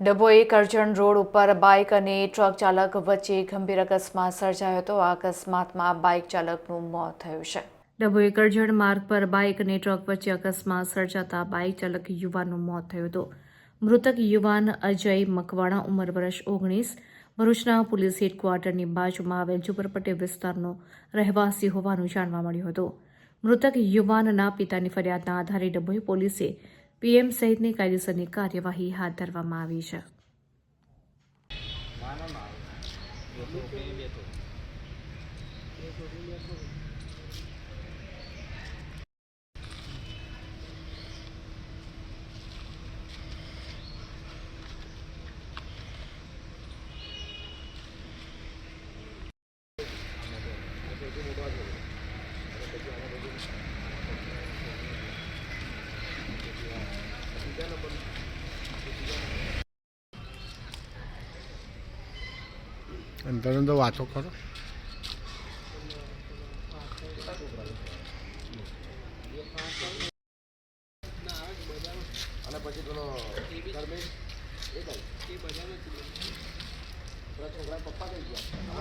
Dabhoi Karjan road ઉપર bike અને truck ચાલક વચ્ચે ગંભીર અકસ્માત સર્જાયો હતો. આ અકસ્માતમાં બાઇક ચાલકનું મોત થયું છે. ડભોઈ કરજણ માર્ગ પર બાઇક અને ટ્રક વચ્ચે અકસ્માત સર્જાતા બાઇક ચાલક યુવાનનું મોત થયું હતું. મૃતક યુવાન અજય મકવાણા ઉંમર વર્ષ ઓગણીસ. ભરૂચના પોલીસ હેડક્વાર્ટરની બાજુમાં આવેલ ઝુંપરપટ્ટી વિસ્તારનો રહેવાસી હોવાનું જાણવા મળ્યું હતું. મૃતક યુવાનના પિતાની ફરિયાદના આધારે ડભોઈ પોલીસે પીએમ સહિતની કાયદેસરની કાર્યવાહી હાથ ધરવામાં આવી છે. અંદર અંદર વાતો કરો. અને પછી પેલો ધર્મેશ એ કઈ પેલા છોકરા પપ્પા કઈ ગયા.